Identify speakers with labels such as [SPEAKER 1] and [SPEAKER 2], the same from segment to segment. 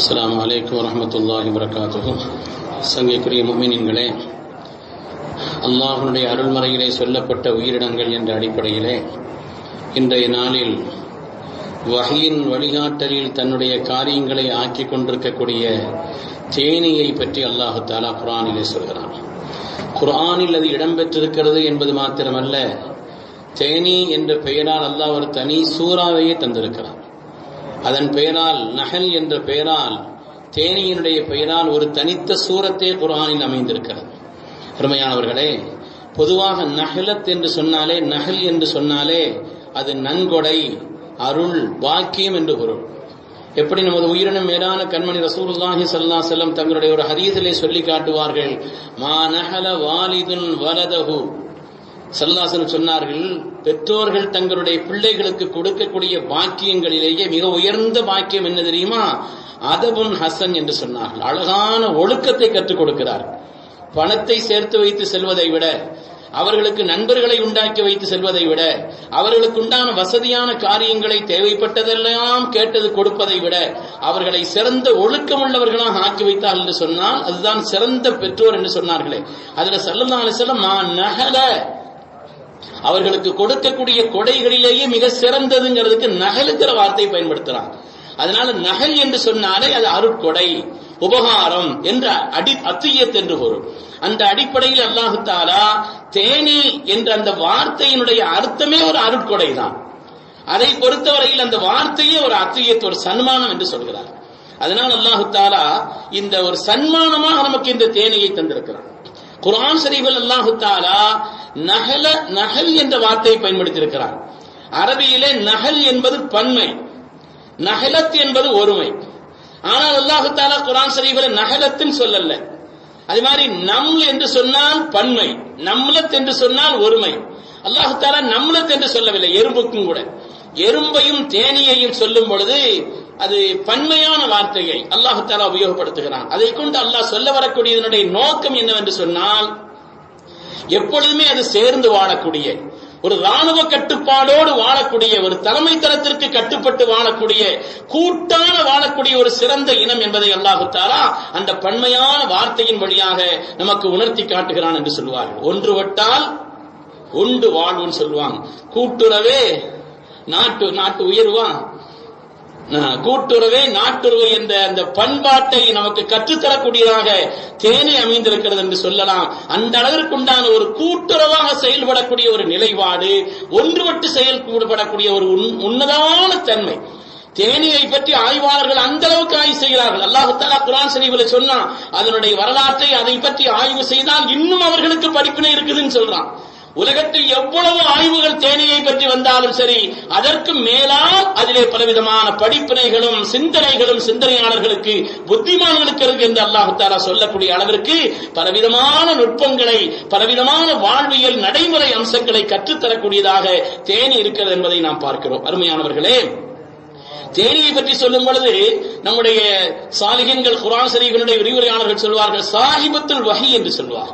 [SPEAKER 1] அஸ்லாம் வலைக்கம் வரஹ்மத்துல்லாஹி வரகாத்துஹு சங்கைக்குரிய முமினின்களே அல்லாஹனுடைய அருள்மறையிலே சொல்லப்பட்ட உயிரினங்கள் என்ற அடிப்படையிலே இன்றைய நாளில் வகையின் வழிகாட்டலில் தன்னுடைய காரியங்களை ஆக்கிக் கொண்டிருக்கக்கூடிய தேனியை பற்றி அல்லாஹு தாலா குரானிலே சொல்கிறான். குரானில் அது இடம்பெற்றிருக்கிறது என்பது மாத்திரமல்ல தேனி என்ற பெயரால் அல்லாஹ் ஒரு தனி சூறாவையே தந்திருக்கிறான். அதன் பெயரால் நகல் என்ற பெயரால் தேனியினுடைய பெயரால் ஒரு தனித்த சூரத்தே குர்ஆனில் அமைந்திருக்கிறது. அருமையானவர்களே பொதுவாக நகலத் என்று சொன்னாலே நகல் என்று சொன்னாலே அது நன்கொடை அருள் பாக்கியம் என்று பொருள். எப்படி நமது உயிரினம் மேலான கண்மணி ரசூலுல்லாஹி சல்லா செல்லம் தங்களுடைய ஒரு ஹதீஸிலே சொல்லி காட்டுவார்கள் மா நகல வாலிதுன் வலதகு சல்லாசன் சொன்னார்கள் பெற்றோர்கள் தங்களுடைய பிள்ளைகளுக்கு கொடுக்கக்கூடிய பாக்கியங்களிலேயே மிக உயர்ந்த பாக்கியம் என்ன தெரியுமா? அதபுன் ஹசன் என்று சொன்னார்கள். அழகான ஒழுக்கத்தை கற்றுக் கொடுக்கிறார். பணத்தை சேர்த்து வைத்து செல்வதை விட அவர்களுக்கு நண்பர்களை உண்டாக்கி வைத்து செல்வதை விட அவர்களுக்கு உண்டான வசதியான காரியங்களை தேவைப்பட்டதெல்லாம் கேட்டது கொடுப்பதை விட அவர்களை சிறந்த ஒழுக்கமுள்ளவர்களாக ஆக்கி வைத்தார் என்று சொன்னால் அதுதான் சிறந்த பெற்றோர் என்று சொன்னார்களே. அதுல சல்லல்லா அலிசல்லம் நான் நகல அவர்களுக்கு கொடுக்கக்கூடிய கொடைகளிலேயே மிக சிறந்ததுங்கிறதுக்கு நகலுங்கிற வார்த்தையை பயன்படுத்துறான் அதனால நகல் என்று சொன்னாலே அது அருட்கொடை உபகாரம் என்ற அடி அத்தியத் என்று பொருள். அந்த அடிப்படையில் அல்லாஹு தாலா தேனி என்ற அந்த வார்த்தையினுடைய அர்த்தமே ஒரு அருட்கொடை தான். அதை பொறுத்தவரையில் அந்த வார்த்தையே ஒரு அத்தியத்து ஒரு சன்மானம் என்று சொல்கிறார். அதனால் அல்லாஹு தாலா இந்த ஒரு சன்மானமாக நமக்கு இந்த தேனியை தந்திருக்கிறார் குரான் ஷரீஃபில் அல்லாஹு தாலா நகல நகல் என்ற வார்த்தையை பயன்படுத்தியிருக்கிறார். அரபியிலே நகல் என்பது பன்மை. நகலத் என்பது ஒருமை. ஆனால் அல்லாஹு தாலா குரான் ஷரீஃபில் நகலத்தின் சொல்லல்ல அதே மாதிரி நம் என்று சொன்னால் பன்மை நம்லத் என்று சொன்னால் ஒருமை. அல்லாஹு தாலா நம்லத் என்று சொல்லவில்லை எறும்புக்கும் கூட. எறும்பையும் தேனியையும் சொல்லும் பொழுது அது பன்மையான வார்த்தையை அல்லாஹு தாலா உபயோகப்படுத்துகிறான். அதை கொண்டு அல்லாஹ் சொல்ல வரக்கூடியதனுடைய நோக்கம் என்னவென்று சொன்னால் எப்பொழுதுமே அது சேர்ந்து வாழக்கூடிய ஒரு ராணுவ கட்டுப்பாடோடு வாழக்கூடிய ஒரு தலைமை தரத்திற்கு கட்டுப்பட்டு வாழக்கூடிய கூட்டான வாழக்கூடிய ஒரு சிறந்த இனம் என்பதை அல்லாஹு அந்த பன்மையான வார்த்தையின் வழியாக நமக்கு உணர்த்தி காட்டுகிறான் என்று சொல்வார்கள் ஒன்றுபட்டால் ஒன்று வாழ்வுன்னு சொல்லுவாங்க. கூட்டுறவே நாட்டு நாட்டு உயர்வான் கூட்டுறவே நாட்டுறவு என்ற அந்த பண்பாட்டை நமக்கு கற்றுத்தரக்கூடியதாக தேனி அமைந்திருக்கிறது என்று சொல்லலாம். அந்த அளவிற்கு உண்டான ஒரு கூட்டுறவாக செயல்படக்கூடிய ஒரு நிலைப்பாடு ஒன்றுபட்டு செயல்படக்கூடிய ஒரு உன்னதமான தன்மை. தேனியை பற்றி ஆய்வாளர்கள் அந்த அளவுக்கு ஆய்வு செய்கிறார்கள். அல்லாஹு தாலா குரான் ஷரீஃபில் சொன்னா அதனுடைய வரலாற்றை அதை பற்றி ஆய்வு செய்தால் இன்னும் அவர்களுக்கு படிப்பினை இருக்குதுன்னு சொல்றான். உலகத்தில் எவ்வளவு ஆய்வுகள் தேனியை பற்றி வந்தாலும் சரி அதற்கு மேலால் அதிலே பலவிதமான படிப்பினைகளும் சிந்தனைகளும் சிந்தனையாளர்களுக்கு புத்திமான்களுக்கு இருக்கு என்று அல்லாஹு சொல்லக்கூடிய அளவிற்கு பலவிதமான நுட்பங்களை பலவிதமான வாழ்வியல் நடைமுறை அம்சங்களை கற்றுத்தரக்கூடியதாக தேனி இருக்கிறது என்பதை நாம் பார்க்கிறோம். அருமையானவர்களே தேனியை பற்றி சொல்லும் பொழுது நம்முடைய சாலிகன்கள் குரான் சரீகளுடைய விரிவுரையாளர்கள் சொல்வார்கள் சாஹிபத்துல் வகி என்று சொல்வார்.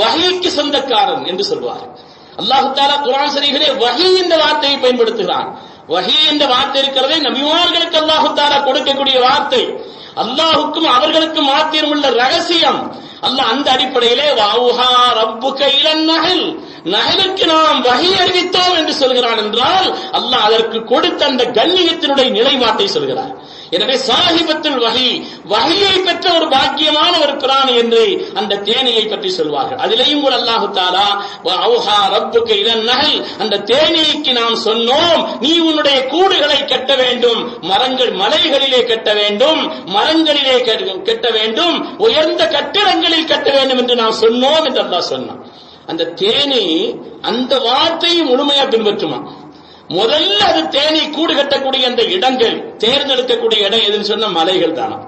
[SPEAKER 1] வகைக்கு சொந்தக்காரன் என்று சொல்வார் அல்லாஹு தாலா குரான் சரீகளே வகை என்ற வார்த்தையை பயன்படுத்துகிறான். வகை என்ற வார்த்தை இருக்கிறதே நபிமார்களுக்கு அல்லாஹு தாலா கொடுக்கக்கூடிய வார்த்தை. அல்லாஹுக்கும் அவர்களுக்கும் மாத்திரம் உள்ள ரகசியம். அல்லாஹ் அந்த அடிப்படையிலே வாவுஹா ரப்புக இளன் நகல் நகலுக்கு நாம் வகை அறிவித்தோம் என்று சொல்கிறான் என்றால் அல்லாஹ் அதற்கு கொடுத்த அந்த கண்ணியத்தினுடைய நிலைப்பாட்டை சொல்கிறார். எனவே சாஹிபத்தில் வகை வகையை பெற்ற ஒரு பாக்கியமான ஒரு பிராணி என்று அந்த தேனியை பற்றி சொல்வார்கள். அதிலேயும் கூட அல்லாஹு தாலா ரப்புக்கு இதன் நகல் அந்த தேனிக்கு நாம் சொன்னோம் நீ உன்னுடைய கூடுகளை கட்ட வேண்டும் மரங்கள் மலைகளிலே கட்ட வேண்டும் மரங்களிலே கட்ட வேண்டும் உயர்ந்த கட்டிடங்களில் கட்ட வேண்டும் என்று நாம் சொன்னோம் என்று அல்லாஹ் சொன்னான். அந்த தேனி அந்த வார்த்தையை முழுமையா பின்பற்றுமா? முதல்ல அது தேனி கூடு கட்டக்கூடிய அந்த இடங்கள் தேர்ந்தெடுக்கக்கூடிய இடம் எதுன்னு சொன்ன மலைகள் தானா.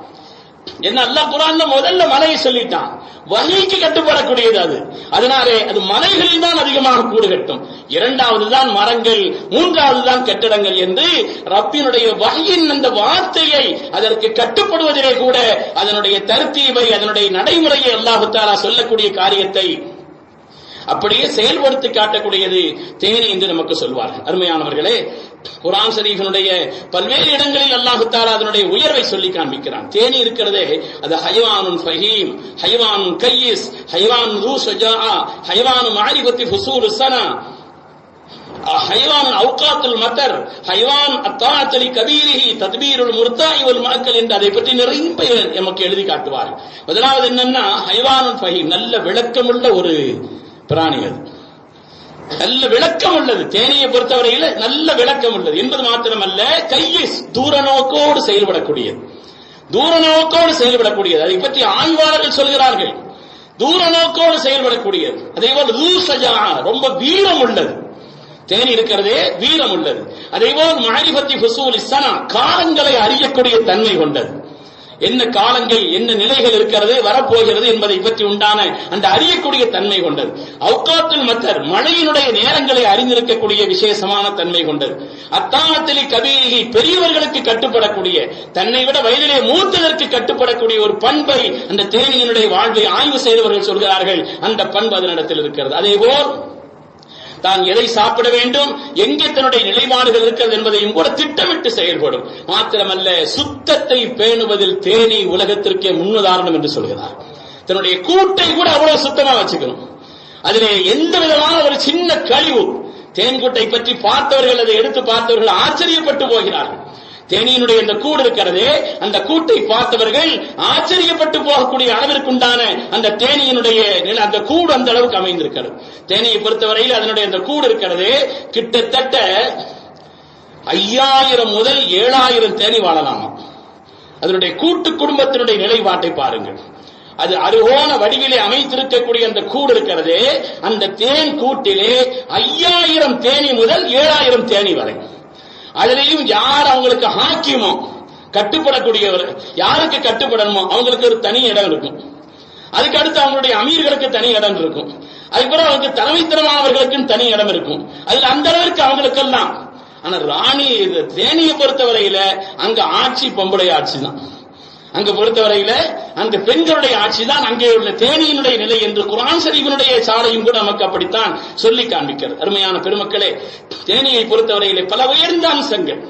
[SPEAKER 1] என்ன அல்லா குரான்ல முதல்ல மலையை சொல்லிட்டான். வகைக்கு கட்டுப்படக்கூடியது அது. அதனாலே அது மலைகளில் தான் அதிகமாக கூடு கட்டும். இரண்டாவது தான் மரங்கள் மூன்றாவது தான் கட்டிடங்கள் என்று ரப்பினுடைய வகையின் அந்த வார்த்தையை அதற்கு கட்டுப்படுவதிலே கூட அதனுடைய தருத்தீவை அதனுடைய நடைமுறையை அல்லாஹு தாலா சொல்லக்கூடிய காரியத்தை அப்படியே செயல்படுத்தி காட்டக்கூடியது தேனி என்று நமக்கு சொல்வார்கள். அருமையானவர்களே குரான் ஷரீஃபினுடைய பல்வேறு இடங்களில் அல்லாஹு தாலா அதனுடைய உயர்வை சொல்லி காண்பிக்கிறான். தேனி இருக்கிறதே அது ஹைவானுன் ஃபஹீம் ஹைவானுன் கையிஸ் ஹைவான் ரூ ஷஜா ஹைவானு மாரிபத்தி ஃபுசூல் சனா ஹைவான் அவுகாத்துல் மத்தர் ஹைவான் அத்தாத்தலி கபீரிஹி தத்பீருல் முர்தாய் வல் மாக்கல் என்று அதை பற்றி நிறைய நமக்கு எழுதி காட்டுவார் முதலாவது என்னன்னா ஹைவானுல் ஃபஹீம் நல்ல விளக்கமுள்ள ஒரு பிராணி அது நல்ல விளக்கம் உள்ளது. தேனியை பொறுத்தவரையில் நல்ல விளக்கம் உள்ளது. என்பது மாத்திரமல்ல கையை தூர நோக்கோடு செயல்படக்கூடியது. தூர நோக்கோடு செயல்படக்கூடியது. அதை பற்றி ஆய்வாளர்கள் சொல்கிறார்கள். தூர நோக்கோடு செயல்படக்கூடியது. அதே போல் ரூசஜா ரொம்ப வீரம் உள்ளது. தேனி இருக்கிறதே வீரம் உள்ளது. அதே போல் மாரிபத்தி ஹுசூல் சனா காலங்களை அறியக்கூடிய தன்மை கொண்டது. என்ன காலங்கள் என்ன நிலைகள் இருக்கிறது வரப்போகிறது என்பதை பற்றி உண்டான அந்த அறியக்கூடிய தன்மை கொண்டது. அவுக்காத்தில் மத்தர் மழையினுடைய நேரங்களை அறிந்திருக்கக்கூடிய விசேஷமான தன்மை கொண்டது. அத்தானத்திலே கபீரிகி பெரியவர்களுக்கு கட்டுப்படக்கூடிய தன்னை விட வயதிலே மூத்ததற்கு கட்டுப்படக்கூடிய ஒரு பண்பை அந்த தேனியினுடைய வாழ்வை ஆய்வு செய்தவர்கள் சொல்கிறார்கள். அந்த பண்பு அதனிடத்தில் இருக்கிறது. அதே போல் தான் எதை சாப்பிட வேண்டும் எங்கே தன்னுடைய நிலைமாடுகள் இருக்கிறது என்பதையும் கூட திட்டமிட்டு செயல்படும். மாத்திரமல்ல சுத்தத்தை பேணுவதில் தேனி உலகத்திற்கே முன்னுதாரணம் என்று சொல்கிறார். தன்னுடைய கூட்டை கூட அவ்வளவு சுத்தமா வச்சுக்கணும். அதிலே எந்த விதமான ஒரு சின்ன கழிவு தேன்கூட்டை பற்றி பார்த்தவர்கள் அதை எடுத்து பார்த்தவர்கள் ஆச்சரியப்பட்டு போகிறார்கள். தேனியினுடைய இந்த கூடு இருக்கிறதே அந்த கூட்டை பார்த்தவர்கள் ஆச்சரியப்பட்டு போகக்கூடிய அளவிற்குண்டான அந்த தேனியினுடைய நில- அந்த கூடு அந்த அளவுக்கு அமைந்திருக்கிறது. தேனியை பொறுத்தவரையில் அதனுடைய அந்த கூடு இருக்கிறது கிட்டத்தட்ட ஐயாயிரம் முதல் ஏழாயிரம் தேனி வாழலாமா. அதனுடைய கூட்டு குடும்பத்தினுடைய நிலைப்பாட்டை பாருங்கள். அது அருகோண வடிவிலே அமைத்திருக்கக்கூடிய அந்த கூடு இருக்கிறதே அந்த தேன் கூட்டிலே ஐயாயிரம் தேனி முதல் ஏழாயிரம் தேனி வரை. அதுலேயும் யார் அவங்களுக்கு ஹாக்கியமோ கட்டுப்படக்கூடியவர் யாருக்கு கட்டுப்படணுமோ அவங்களுக்கு ஒரு தனி இடம் இருக்கும். அதுக்கு அடுத்து அவங்களுடைய அமீர்களுக்கு தனி இடம் இருக்கும். அதுக்கப்புறம் அவங்களுக்கு தலைமைத்தனமானவர்களுக்கும் தனி இடம் இருக்கும். அதுல அந்த அளவிற்கு அவங்களுக்கெல்லாம். ஆனா ராணி இது தேனியை பொறுத்தவரையில அங்க ஆட்சி பொம்பளை ஆட்சி தான் அங்கு பொறுத்தவரையில அந்த பெண்களுடைய ஆட்சிதான் அங்கே உள்ள தேனியினுடைய நிலை என்று குரான் சரிவினுடைய சாலையும் கூட நமக்கு அப்படித்தான் சொல்லி காண்பிக்கிறது. அருமையான பெருமக்களே தேனியை பொறுத்தவரையிலே பல உயர்ந்த அம்சங்கள்.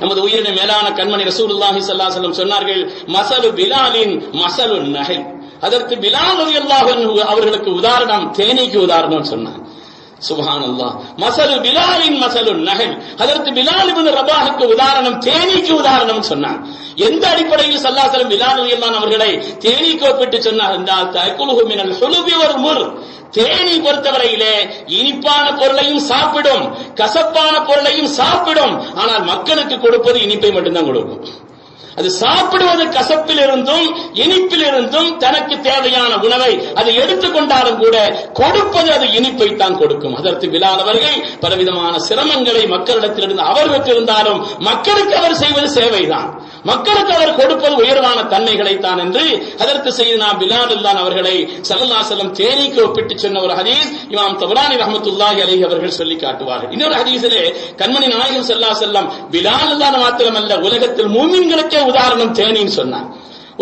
[SPEAKER 1] நமது உயிரின மேலான கண்மணி ரசூலுல்லாஹி ஸல்லல்லாஹு அலைஹி சொன்னார்கள் மசலு பிலாலின் மசலு நகை. அதற்கு பிலால் அவர்களுக்கு உதாரணம் தேனிக்கு உதாரணம் சொன்னார் மசலு பிலாலின் மசலு நஹல். அதற்கு பிலால் இபின் ரபாஹுக்கு உதாரணம் தேனீக்கு உதாரணம் சொன்னார். எந்த அடிப்படையில் சல்லா அலைஹி பிலால் அலியல்லான் அவர்களை தேனீக்கு ஒப்பிட்டு சொன்னார் இந்த தகுலுஹு மினல் ஒரு வல் முர். தேனி பொறுத்தவரையிலே இனிப்பான பொருளையும் சாப்பிடும் கசப்பான பொருளையும் சாப்பிடும். ஆனால் மக்களுக்கு கொடுப்பது இனிப்பை மட்டும்தான் கொடுக்கும். அது சாப்பிடுவது கசப்பில் இருந்தும் இனிப்பில் இருந்தும் தனக்கு தேவையான உணவை அது எடுத்துக்கொண்டாலும் கூட கொடுப்பது அது இனிப்பை தான் கொடுக்கும். அதற்கு பிலால் பலவிதமான சிரமங்களை மக்களிடத்திலிருந்து அவர் பெற்றிருந்தாலும் மக்களுக்கு அவர் செய்வது சேவைதான். மக்களுக்கு அவர் கொடுப்பது உயர்வான தன்மைகளை தான் என்று அதற்கு செய்து பிலாலுல்லான் அவர்களை தேனிக்கு தேனீக்கு ஒப்பிட்டு சொன்ன ஒரு ஹதீஸ் இமாம் தபரானி ரஹமத்துல்லாஹி அலி அவர்கள் சொல்லி காட்டுவார்கள். இன்னொரு ஹதீஸிலே கண்மணி நாயகம் செல்லா செல்லம் பிலாலுல்லான் மாத்திரமல்ல உலகத்தில் மூமின்களுக்கே உதாரணம் தேனின்னு சொன்னார்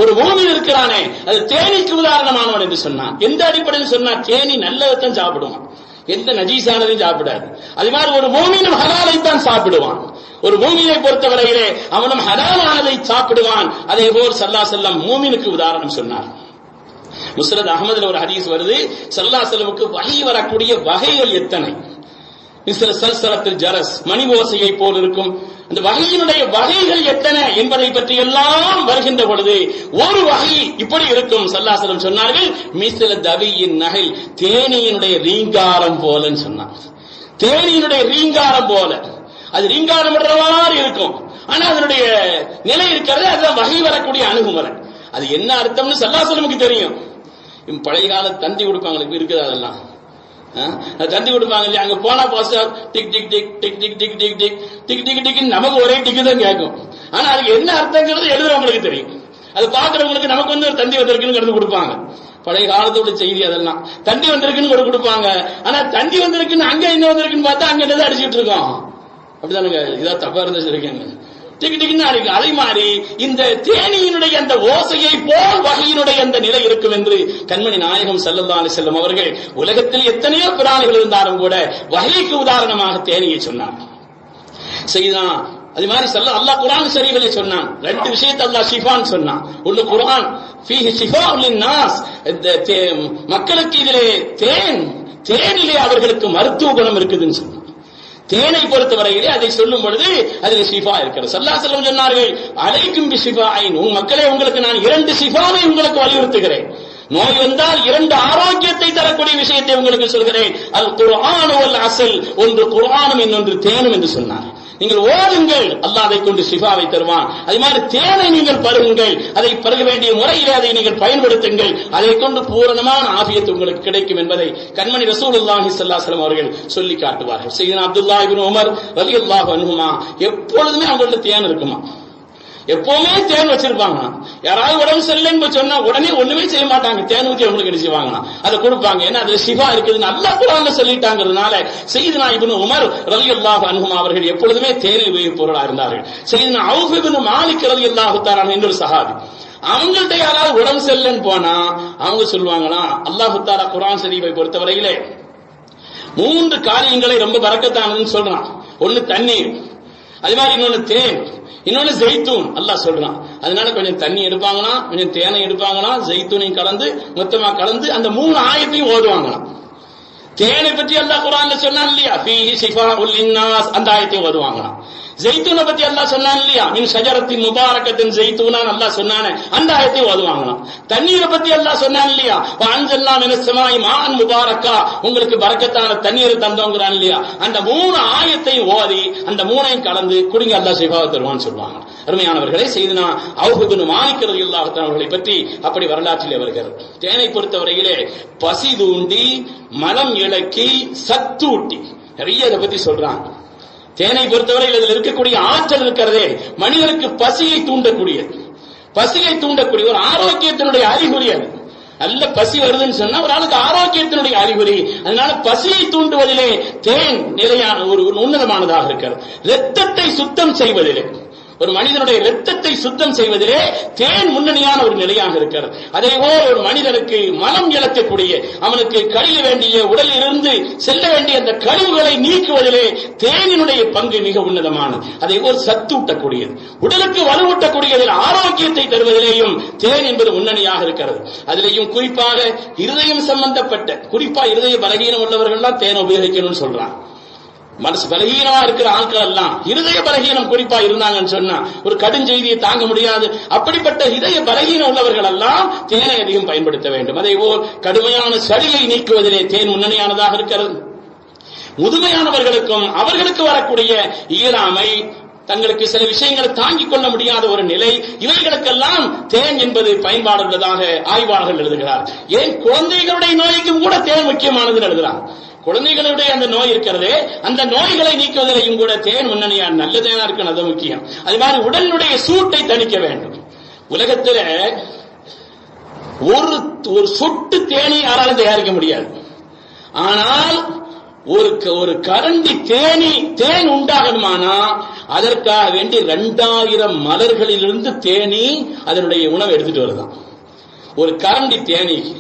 [SPEAKER 1] ஒரு மூமின் இருக்கிறானே அது தேனிக்கு உதாரணமானவன் என்று சொன்னான். எந்த அடிப்படையில் சொன்னா தேனி நல்லதைத்தான் சாப்பிடுவான். எந்த நஜீசானதையும் சாப்பிடாது. அது மாதிரி ஒரு மூமினும் ஹலாலைத்தான் சாப்பிடுவான். ஒரு மூமினை பொறுத்தவரையிலே அவனும் ஹலாலானதை சாப்பிடுவான். அதே போல் சல்லா செல்லம் மூமினுக்கு உதாரணம் சொன்னார். முஸ்ரத் அகமதுல ஒரு ஹதீஸ் வருது. சல்லா செல்லமுக்கு வகை வரக்கூடிய வகைகள் எத்தனை? ஜரஸ் மணி ஓசையை போல் இருக்கும் அந்த வகையினுடைய வகைகள் எத்தனை என்பதை பற்றி எல்லாம் வருகின்ற பொழுது ஒரு வகை இப்படி இருக்கும். சல்லாசலம் சொன்னார்கள் மிசில தவியின் நகை தேனியினுடைய ரீங்காரம் போலன்னு சொன்னார். தேனியினுடைய ரீங்காரம் போல. அது ரீங்காரம் மாதிரி இருக்கும். ஆனா அதனுடைய நிலை இருக்கிறது அதுதான் வகை வரக்கூடிய அணுகுமுறை. அது என்ன அர்த்தம்னு சல்லாசலமுக்கு தெரியும். பழைய கால தந்தி கொடுப்பாங்களுக்கு இருக்குது அதெல்லாம்? தந்தி கொடுப்பாங்க இல்லையா? அங்க போனா pastor tick tick tick tick tick tick tick tick. Tick tick tick நமக்கு ஒரே டிக்கு தான் கேட்கும். ஆனா அதுக்கு என்ன அர்த்தங்கிறது எழுதுறவங்களுக்கு தெரியும். அது பாக்குறவங்களுக்கு நமக்கு வந்து ஒரு தந்தி வந்திருக்குன்னு கடந்து கொடுப்பாங்க. பழைய காலத்தோட செய்தி அதெல்லாம். தந்தி வந்திருக்குன்னு கூட கொடுப்பாங்க. ஆனா தந்தி வந்திருக்குன்னு அங்க என்ன வந்திருக்குன்னு பார்த்தா அங்க என்னதான் அடிச்சுட்டு இருக்கோம். அப்படிதானுங்க. இதா தப்பா இருந்துச்சு இருக்கேங்க டிக்கு டிக்குன்னு மாதிரி இந்த தேனியினுடைய அந்த ஓசையை போல் வகையினுடைய அந்த நிலை இருக்கும் என்று கண்மணி நாயகம் ஸல்லல்லாஹு செல்லும் அவர்கள் உலகத்தில் எத்தனையோ பிராணிகள் இருந்தாலும் கூட வகைக்கு உதாரணமாக தேனியை சொன்னார். செய்தான் அது மாதிரி சொல்ல அல்லாஹ் குரான் ஷரீஃபிலே சொன்னான். ரெண்டு விஷயத்தை அல்லாஹ் ஷிஃபான் சொன்னான். ஒன்னு குரான் ஃபீஹி இந்த தே- மக்களுக்கு இதிலே தேன் தேனிலே அவர்களுக்கு மருத்துவ குணம் இருக்குதுன்னு சொன்னான். தேனை பொறுத்தவரையிலே அதை சொல்லும் பொழுது அதில் சிபா இருக்கிறது. சல்லா செல்லம் சொன்னார்கள் அலைக்கும் பி உன் மக்களே உங்களுக்கு நான் இரண்டு ஷிஃபாவை உங்களுக்கு வலியுறுத்துகிறேன். நோய் வந்தால் இரண்டு ஆரோக்கியத்தை தரக்கூடிய விஷயத்தை உங்களுக்கு சொல்கிறேன். அல் குர்ஆன் வல் அசல். ஒன்று குர்ஆனும் இன்னொன்று தேனும் என்று சொன்னார். நீங்கள் ஓடுங்கள். அல்லாஹ் அதை கொண்டு சிஃபாவை தருவான். அதே மாதிரி தேனை நீங்கள் பருகுங்கள். அதை பருக வேண்டிய முறையில் அதை நீங்கள் பயன்படுத்துங்கள். அதை கொண்டு பூரணமான ஆபியத்து உங்களுக்கு கிடைக்கும் என்பதை கண்மணி ரசூலுல்லாஹி ஸல்லல்லாஹு அவர்கள் சொல்லி காட்டுவார்கள். சையதுனா அப்துல்லாஹ் இப்னு உமர் ரலியல்லாஹு அன்ஹுமா எப்பொழுதுமே அவங்கள்ட்ட தேன் இருக்குமா? எப்பவுமே தேன் வச்சிருப்பாங்க யாராவது உடம்பு சரியில்லைன்னு சொன்னா உடனே ஒண்ணுமே செய்ய மாட்டாங்க. தேன் ஊத்தி அவங்களுக்கு என்ன செய்வாங்க அதை கொடுப்பாங்க. ஏன்னா அது சிவா இருக்குது நல்லா குரான்ல சொல்லிட்டாங்கிறதுனால செய்தனா இபின் உமர் அல்லாஹ் அனுகுமா அவர்கள் எப்பொழுதுமே தேனில் உபயோகிப்பவர்களா இருந்தார்கள். செய்தனா அவுஃப் இப்னு மாலிக் ரலியல்லாஹு தஆலா என்ற ஒரு சஹாபி. அவங்கள்ட்ட யாராவது உடம்பு சரியில்லைன்னு போனா அவங்க சொல்லுவாங்கன்னா அல்லாஹு தாலா குரான் ஷரீஃபை பொறுத்தவரையிலே மூன்று காரியங்களை ரொம்ப பறக்கத்தானதுன்னு சொல்றான். ஒன்னு தண்ணீர் அது மாதிரி இன்னொன்னு தேன். இன்னொன்னு ஜெய்தூன் அல்லா சொல்றான். அதனால கொஞ்சம் தண்ணி எடுப்பாங்களாம் கொஞ்சம் தேனை எடுப்பாங்களாம் ஜெய்தூனையும் கலந்து மொத்தமா கலந்து அந்த மூணு ஆயத்தையும் ஓதுவாங்களாம். தேனை பற்றி அல்லா குரான்ல சொன்னான் இல்லையா? அந்த ஆயத்தையும் ஓதுவாங்களாம். ஜெய்தூனை பத்தி அல்லா சொன்னான் இல்லையா? மின் சஜரத்தின் முபாரக்கத்தின் ஜெய்தூனான் அல்லா சொன்னானே. அந்த ஆயத்தையும் ஓதுவாங்களாம் தண்ணீரை பத்தி அல்லா சொன்னான் இல்லையா? அன்சல்லா மினஸ்ஸமாய் மான் முபாரக்கா. உங்களுக்கு பறக்கத்தான தண்ணீரை தந்தோங்கிறான் இல்லையா? அந்த மூணு ஆயத்தையும் ஓதி அந்த மூணையும் கலந்து குடிங்க அல்லா சிபாவை தருவான்னு சொல்லுவாங்க. அருமையானவர்களே செய்தனா அவுகுபின் மாணிக்கிறது இல்லாஹத்தான் அவர்களை பற்றி அப்படி வரலாற்றிலே வருகிறது. தேனை பொறுத்தவரையிலே பசி தூண்டி மலம் இழக்கி சத்தூட்டி நிறைய இதை பத்தி சொல்றாங்க. தேனை பொறுத்தவரை இதில் இருக்கக்கூடிய ஆற்றல் இருக்கிறதே மனிதனுக்கு பசியை தூண்டக்கூடியது. பசியை தூண்டக்கூடிய ஒரு ஆரோக்கியத்தினுடைய அறிகுறி அது. நல்ல பசி வருதுன்னு சொன்னா ஒரு ஆளுக்கு ஆரோக்கியத்தினுடைய அறிகுறி. அதனால பசியை தூண்டுவதிலே தேன் நிலையான ஒரு உன்னதமானதாக இருக்கிறது. ரத்தத்தை சுத்தம் செய்வதிலே. ஒரு மனிதனுடைய ரத்தத்தை சுத்தம் செய்வதிலே தேன் முன்னணியான ஒரு நிலையாக இருக்கிறது. அதே போல் ஒரு மனிதனுக்கு மனம் இழக்கக்கூடிய அவனுக்கு கழிய வேண்டிய உடலில் இருந்து செல்ல வேண்டிய அந்த கழிவுகளை நீக்குவதிலே தேனினுடைய பங்கு மிக உன்னதமானது. அதே போல் சத்தூட்டக்கூடியது. உடலுக்கு வலுவூட்டக்கூடியதில் ஆரோக்கியத்தை தருவதிலேயும் தேன் என்பது முன்னணியாக இருக்கிறது. அதிலேயும் குறிப்பாக இருதயம் சம்பந்தப்பட்ட குறிப்பா இருதய பலகீனம் உள்ளவர்கள் தேன் உபயோகிக்கணும்னு சொல்றான் மனசு பலகீனமா இருக்கிற ஆட்கள் எல்லாம் இருதய பலகீனம் குறிப்பா இருந்தாங்கன்னு சொன்னா ஒரு கடுஞ்செய்தியை தாங்க முடியாது. அப்படிப்பட்ட இதய பலகீனம் உள்ளவர்கள் எல்லாம் தேனை அதிகம் பயன்படுத்த வேண்டும். அதே போல் கடுமையான சளியை நீக்குவதிலே தேன் முன்னணியானதாக இருக்கிறது. முதுமையானவர்களுக்கும் அவர்களுக்கு வரக்கூடிய இயலாமை தங்களுக்கு சில விஷயங்களை தாங்கிக் கொள்ள முடியாத ஒரு நிலை இவைகளுக்கெல்லாம் தேன் என்பது பயன்பாடுள்ளதாக ஆய்வாளர்கள் எழுதுகிறார். ஏன் குழந்தைகளுடைய நோய்க்கும் கூட தேன் முக்கியமானது எழுதுகிறார். குழந்தைகளுடைய அந்த நோய் இருக்கிறதே அந்த நோய்களை நீக்குவதிலையும் கூட தேன் முன்னணியா நல்ல தேனா இருக்கணும் அது முக்கியம். அது மாதிரி உடலுடைய சூட்டை தணிக்க வேண்டும். உலகத்துல ஒரு ஒரு சொட்டு தேனை யாராலும் தயாரிக்க முடியாது. ஆனால் ஒரு க- ஒரு கரண்டி தேனி தேன் உண்டாகணுமானா அதற்காக வேண்டி ரெண்டாயிரம் மலர்களிலிருந்து தேனி அதனுடைய உணவை எடுத்துட்டு வருதான். ஒரு கரண்டி தேனி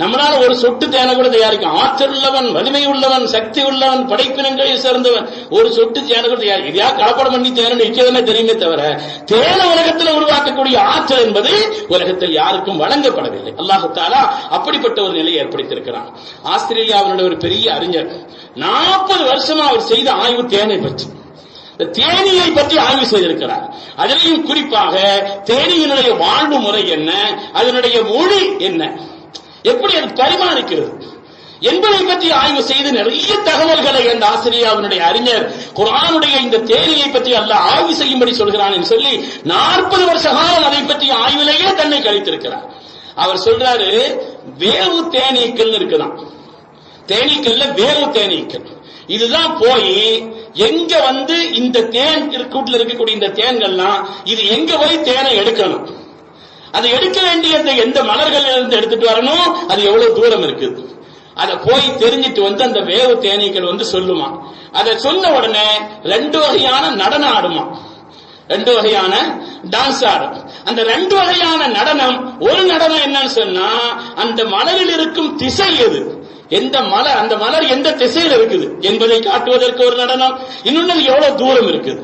[SPEAKER 1] நம்மளால ஒரு சொட்டு தேனை கூட தயாரிக்கும் ஆற்றல் உள்ளவன் வலிமை உள்ளவன் சக்தி உள்ளவன் படைப்பினங்களில் சேர்ந்தவன் ஒரு சொட்டு தேனை கூட தயாரிக்கும் இதையா கலப்படம் பண்ணி தேனை விற்கிறதுனே தெரியுமே தவிர தேனை உலகத்தில் உருவாக்கக்கூடிய ஆற்றல் என்பது உலகத்தில் யாருக்கும் வழங்கப்படவில்லை. அல்லாஹு தாலா அப்படிப்பட்ட ஒரு நிலையை ஏற்படுத்தியிருக்கிறான். ஆஸ்திரேலியாவினுடைய ஒரு பெரிய அறிஞர். நாற்பது வருஷமா அவர் செய்த ஆய்வு தேனை பற்றி. இந்த தேனியை பற்றி ஆய்வு செய்திருக்கிறார். அதிலையும் குறிப்பாக தேனியினுடைய வாழ்வு முறை என்ன? அதனுடைய மொழி என்ன? எப்படி அது பரிமாணிக்கிறது என்பதை பற்றி ஆய்வு செய்து நிறைய தகவல்களை அந்த அவனுடைய அறிஞர் குரானுடைய இந்த தேனியை பற்றி அல்ல ஆய்வு செய்யும்படி சொல்கிறான் என்று சொல்லி நாற்பது வருஷ காலம் அதை பற்றி ஆய்விலேயே தன்னை கழித்திருக்கிறார். அவர் சொல்றாரு வேவு தேனீக்கள் இருக்குதான் தேனீக்கல்ல வேவு தேனீக்கள். இதுதான் போய் எங்க வந்து இந்த தேன் கூட்டில் இருக்கக்கூடிய இந்த தேன்கள்லாம் இது எங்க போய் தேனை எடுக்கணும்? அது எடுக்க வேண்டிய அந்த எந்த மலர்கள் இருந்து எடுத்துட்டு வரணும்? அது எவ்வளவு தூரம் இருக்குது? அதை போய் தெரிஞ்சிட்டு வந்து அந்த வேவு தேனீக்கள் வந்து சொல்லுமா. அதை சொன்ன உடனே ரெண்டு வகையான நடனம் ஆடுமா. ரெண்டு வகையான டான்ஸ் ஆடும். அந்த ரெண்டு வகையான நடனம் ஒரு நடனம் என்னன்னு சொன்னா அந்த மலரில் இருக்கும் திசை எது? எந்த மலர் அந்த மலர் எந்த திசையில் இருக்குது என்பதை காட்டுவதற்கு ஒரு நடனம். இன்னொன்னு எவ்வளவு தூரம் இருக்குது?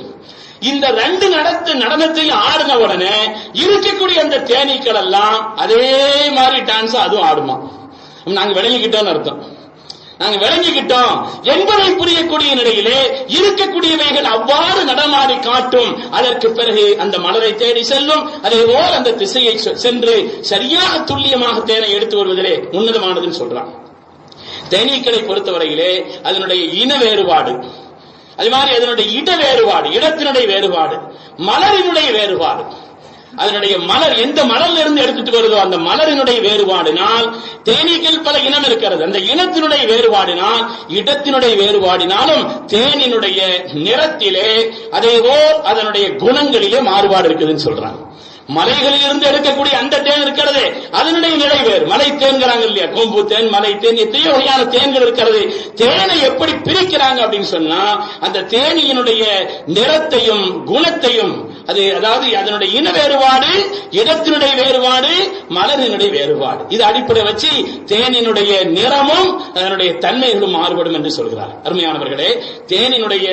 [SPEAKER 1] இந்த ரெண்டு நடத்து நடனத்தையும் ஆடின உடனே இருக்கக்கூடிய அந்த தேனீக்கள் எல்லாம் அதே மாதிரி டான்ஸ் அதுவும் ஆடுமா? நாங்க விளங்கிக்கிட்டோம்னு அர்த்தம். நாங்க விளங்கிக்கிட்டோம். என்பதை புரியக்கூடிய நிலையிலே இருக்கக்கூடியவைகள் அவ்வாறு நடமாடி காட்டும். அதற்கு பிறகு அந்த மலரை தேடி செல்லும். அதே போல் அந்த திசையை சென்று சரியாக துல்லியமாக தேனை எடுத்து வருவதிலே உன்னதமானதுன்னு சொல்றான். தேனீக்களை பொறுத்தவரையிலே அதனுடைய இன வேறுபாடு. அது மாதிரி அதனுடைய இட வேறுபாடு இடத்தினுடைய வேறுபாடு மலரினுடைய வேறுபாடு. அதனுடைய மலர் எந்த மலர்ல இருந்து எடுத்துட்டு வருதோ அந்த மலரினுடைய வேறுபாடினால் தேனீக்கள் பல இனம் இருக்கிறது. அந்த இனத்தினுடைய வேறுபாடினால் இடத்தினுடைய வேறுபாடினாலும் தேனினுடைய நிறத்திலே அதேபோல் அதனுடைய குணங்களிலே மாறுபாடு இருக்குதுன்னு சொல்றாங்க. மலைகளில் இருந்து எடுக்கக்கூடிய அந்த தேன் இருக்கிறது. அதனுடைய நிலை வேறு. மலை தேன்கிறாங்க இல்லையா? கொம்பு தேன் மலை தேன் எத்தனையோ வகையான தேன்கள் இருக்கிறது. தேனை எப்படி பிரிக்கிறாங்க அப்படின்னு சொன்னா அந்த தேனியினுடைய நிறத்தையும் குணத்தையும் அது அதாவது அதனுடைய இன வேறுபாடு இடத்தினுடைய வேறுபாடு மலரினுடைய வேறுபாடு. இது அடிப்படை வச்சு தேனினுடைய நிறமும் அதனுடைய தன்மைகளும் மாறுபடும் என்று சொல்கிறார். அருமையானவர்களே தேனினுடைய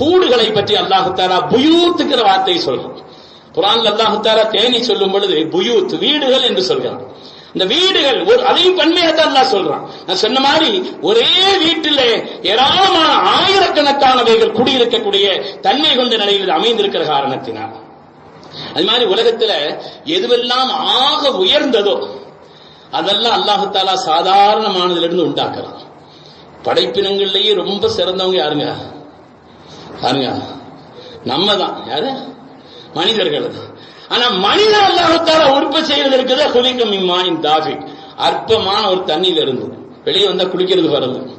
[SPEAKER 1] கூடுகளை பற்றி அல்லாஹு தாலா புயூத்துக்கிற வார்த்தையை சொல்றோம் குரான் அல்லாஹு தேனி சொல்லும் பொழுது புயூத் வீடுகள் என்று சொல்கிறான் இந்த வீடுகள் ஒரு அதையும் பன்மையத்தான் தான் சொல்றான். நான் சொன்ன மாதிரி ஒரே வீட்டிலே ஏராளமான ஆயிரக்கணக்கானவைகள் குடியிருக்கக்கூடிய தன்மை கொண்ட நிலையில் அமைந்திருக்கிற காரணத்தினால். அது மாதிரி உலகத்துல எதுவெல்லாம் ஆக உயர்ந்ததோ அதெல்லாம் அல்லாஹு தாலா சாதாரணமானதிலிருந்து உண்டாக்குறான். படைப்பினங்கள்லயே ரொம்ப சிறந்தவங்க யாருங்க? யாருங்க? நம்ம தான் யாரு? மனிதர்கள் ஆனா மனிதர் அல்லாஹத்தால உற்பத்தி செய்வது இருக்குது குலிக்கம் இம்மாயின் தாஃபி அற்பமான ஒரு தண்ணியில இருந்து வெளியே வந்தா குளிக்கிறது வருது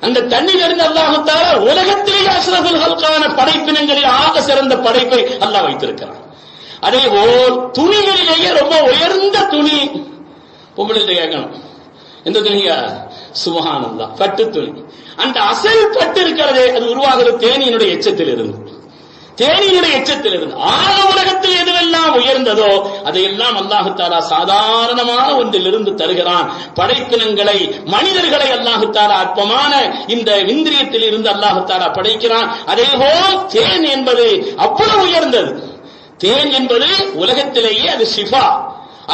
[SPEAKER 1] அந்த தண்ணியில இருந்து அல்லாஹத்தால உலகத்திலேயே அஸ்ரஃபுல் படைப்பினங்களில் ஆக சிறந்த படைப்பை அல்லாஹ் வைத்திருக்கிறான். அதே போல் துணிகளிலேயே ரொம்ப உயர்ந்த துணி. பொம்பளை கேட்கணும். எந்த துணியா? சுபஹானந்தா பட்டு துணி. அந்த அசல் பட்டு இருக்கிறதே அது உருவாகிறது தேனியினுடைய எச்சத்தில் இருந்து தேனியினுடைய எச்சத்தில் இருந்து ஆக உலகத்தில் எதுவெல்லாம் உயர்ந்ததோ அதையெல்லாம் அல்லாஹு தாலா சாதாரணமான ஒன்றிலிருந்து தருகிறான். படைப்பினங்களை மனிதர்களை அல்லாஹு தாலா அற்பமான இந்த இந்திரியத்தில் இருந்து அல்லாஹு தாலா படைக்கிறான். அதே போல் தேன் என்பது அவ்வளவு உயர்ந்தது. தேன் என்பது உலகத்திலேயே அது சிஃபா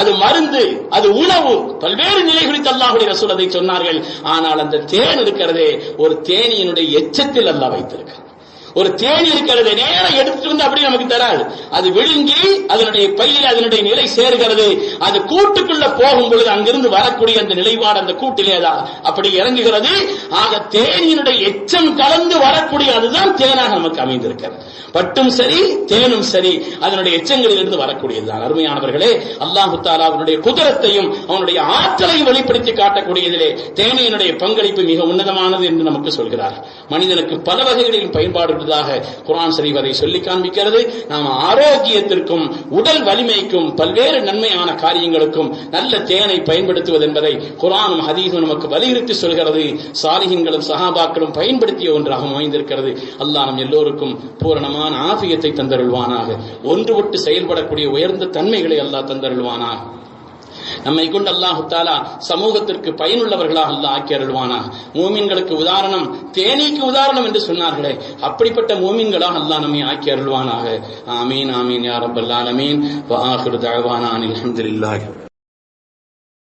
[SPEAKER 1] அது மருந்து அது உணவு. பல்வேறு நிலை குறித்து அல்லாஹுடைய ரசூல் அதை சொன்னார்கள். ஆனால் அந்த தேன் இருக்கிறதே ஒரு தேனியினுடைய எச்சத்தில் அல்லாஹ் வைத்திருக்கிறார் ஒரு தேனி இருக்கிறது நேரம் எடுத்துட்டு வந்து அப்படி நமக்கு தராது. அது விழுங்கி அதனுடைய பையில் அதனுடைய நிலை சேர்கிறது. அது கூட்டுக்குள்ள போகும் பொழுது அங்கிருந்து வரக்கூடிய அந்த நிலைப்பாடு அந்த கூட்டிலேதான் அப்படி இறங்குகிறது. ஆக தேனியினுடைய எச்சம் கலந்து வரக்கூடிய அதுதான் தேனாக நமக்கு அமைந்திருக்கிறது. பட்டும் சரி தேனும் சரி அதனுடைய எச்சங்களில் இருந்து வரக்கூடியதுதான் அருமையானவர்களே அல்லாஹு தாலா அவனுடைய குதிரத்தையும் அவனுடைய ஆற்றலையும் வெளிப்படுத்தி காட்டக்கூடியதிலே தேனியினுடைய பங்களிப்பு மிக உன்னதமானது என்று நமக்கு சொல்கிறார். மனிதனுக்கு பல வகைகளின் பயன்பாடு உள்ளதாக குரான் ஷரீஃப் அதை சொல்லி காண்பிக்கிறது. நாம் ஆரோக்கியத்திற்கும் உடல் வலிமைக்கும் பல்வேறு நன்மையான காரியங்களுக்கும் நல்ல தேனை பயன்படுத்துவது என்பதை குரானும் ஹதீஸும் நமக்கு வலியுறுத்தி சொல்கிறது. சாலிகங்களும் சஹாபாக்களும் பயன்படுத்திய ஒன்றாக அமைந்திருக்கிறது. அல்லாஹ் நம் எல்லோருக்கும் பூரணமான ஆபியத்தை தந்தருள்வானாக. ஒன்றுபட்டு செயல்படக்கூடிய உயர்ந்த தன்மைகளை அல்லாஹ் தந்தருள்வானாக. நம்மை கொண்டு அல்லாஹு தாலா சமூகத்திற்கு பயனுள்ளவர்களாக அல்லாஹ் ஆக்கி அருள்வானா மூமின்களுக்கு உதாரணம் தேனீக்கு உதாரணம் என்று சொன்னார்களே அப்படிப்பட்ட மூமின்களாக அல்லாஹ் நம்மை ஆக்கி அருள்வானாக. ஆமீன் ஆமீன் யா ரப்பல் ஆலமீன். வ ஆகிரு அனில்